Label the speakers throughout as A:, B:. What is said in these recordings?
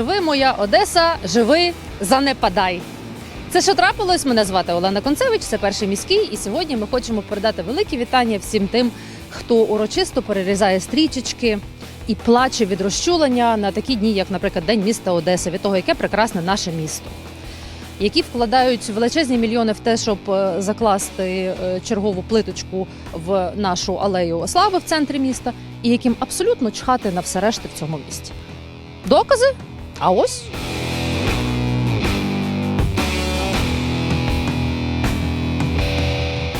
A: живи моя Одеса, живи, занепадай. Це що трапилось? Мене звати Олена Концевич, це перший міський, і сьогодні ми хочемо передати великі вітання всім тим, хто урочисто перерізає стрічечки і плаче від розчулення на такі дні, як, наприклад, День міста Одеси, від того, яке прекрасне наше місто. Які вкладають величезні мільйони в те, щоб е, закласти е, чергову плиточку в нашу алею слави в центрі міста, і яким абсолютно чхати на все решти в цьому місті. Докази? А ось.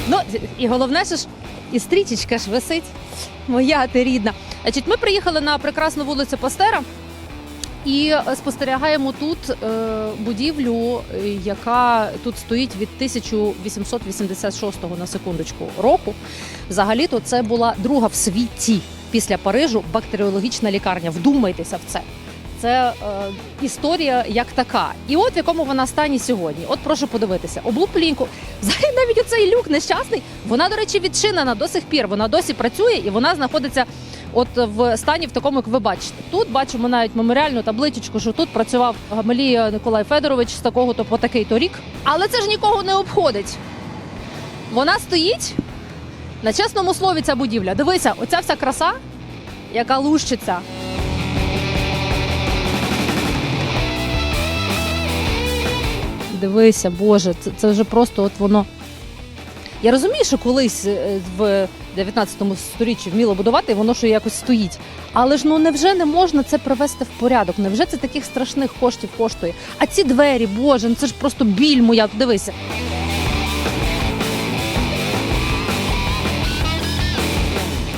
A: Ну, і головне що ж, і стрічечка ж висить, моя ти рідна. Значить, ми приїхали на прекрасну вулицю Пастера і е, спостерігаємо тут е, будівлю, е, яка тут стоїть від 1886 на секундочку року. Взагалі-то це була друга в світі після Парижу бактеріологічна лікарня. Вдумайтеся в це. Це е, історія як така. І от в якому вона стані сьогодні. От прошу подивитися. Облупліньку. Взагалі навіть оцей люк нещасний. Вона, до речі, відчинена до сих пір. Вона досі працює і вона знаходиться от в стані в такому, як ви бачите. Тут бачимо навіть меморіальну табличку, що тут працював Гамалія Николай Федорович з такого то по такий то рік. Але це ж нікого не обходить. Вона стоїть на чесному слові. Ця будівля. Дивися, оця вся краса, яка лущиться. Дивися, Боже, це, це вже просто от воно. Я розумію, що колись е, в 19 сторіччі вміло будувати, і воно що якось стоїть. Але ж ну невже не можна це привести в порядок? Невже це таких страшних коштів коштує? А ці двері, Боже, ну це ж просто біль моя. Дивися.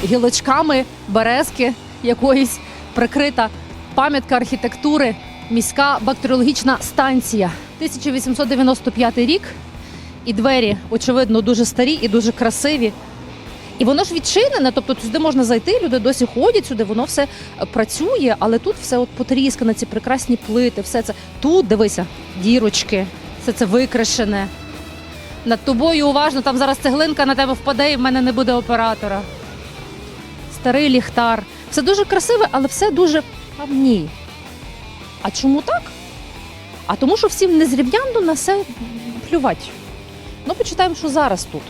A: Гілочками березки якоїсь прикрита пам'ятка архітектури, міська бактеріологічна станція. 1895 рік. І двері, очевидно, дуже старі і дуже красиві. І воно ж відчинене, тобто сюди можна зайти, люди досі ходять сюди, воно все е, працює, але тут все от потріскане, ці прекрасні плити, все це. Тут дивися, дірочки, все це викрашене. Над тобою уважно, там зараз цеглинка на тебе впаде, і в мене не буде оператора. Старий ліхтар. Все дуже красиве, але все дуже а ні. А чому так? А тому, що всім незрівнянно на все плювати. Ну, почитаємо, що зараз тут.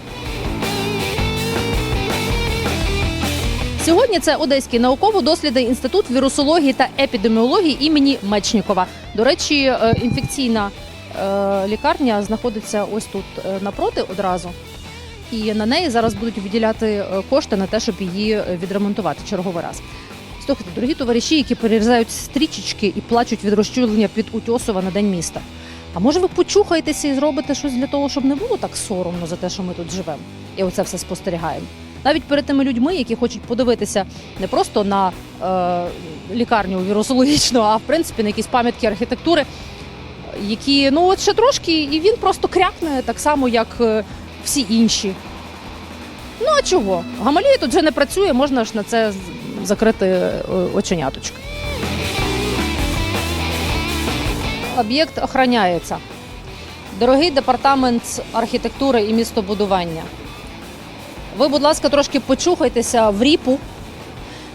A: Сьогодні це Одеський науково-дослідний інститут вірусології та епідеміології імені Мечнікова. До речі, е, інфекційна е, лікарня знаходиться ось тут е, напроти одразу. І на неї зараз будуть виділяти кошти на те, щоб її відремонтувати черговий раз. Слухайте, дорогі товариші, які перерізають стрічечки і плачуть від розчулення під Утьосова на день міста. А може ви почухаєтеся і зробите щось для того, щоб не було так соромно за те, що ми тут живемо, і оце все спостерігаємо. Навіть перед тими людьми, які хочуть подивитися не просто на е, лікарню вірусологічну, а в принципі на якісь пам'ятки архітектури, які ну от ще трошки, і він просто крякне так само, як е, всі інші. Ну а чого? Гамалія тут вже не працює, можна ж на це закрити е, оченяточки. Об'єкт охороняється. Дорогий департамент архітектури і містобудування. Ви, будь ласка, трошки почухайтеся в ріпу,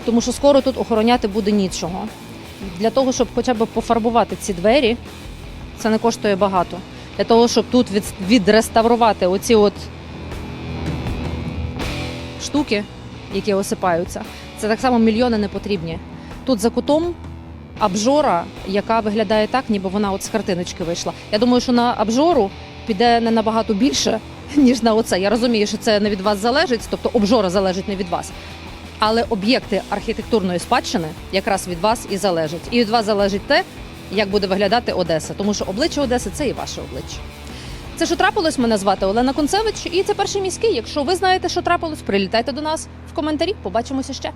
A: тому що скоро тут охороняти буде нічого. Для того, щоб хоча б пофарбувати ці двері, це не коштує багато. Для того, щоб тут відреставрувати оці от штуки, які осипаються, це так само мільйони не потрібні. Тут за кутом обжора, яка виглядає так, ніби вона от з картиночки вийшла. Я думаю, що на обжору піде не набагато більше, ніж на оце. Я розумію, що це не від вас залежить, тобто обжора залежить не від вас. Але об'єкти архітектурної спадщини якраз від вас і залежать. І від вас залежить те, як буде виглядати Одеса, тому що обличчя Одеси це і ваше обличчя. Це що трапилось? Мене звати Олена Концевич, і це перший міський. Якщо ви знаєте, що трапилось, прилітайте до нас в коментарі. Побачимося ще.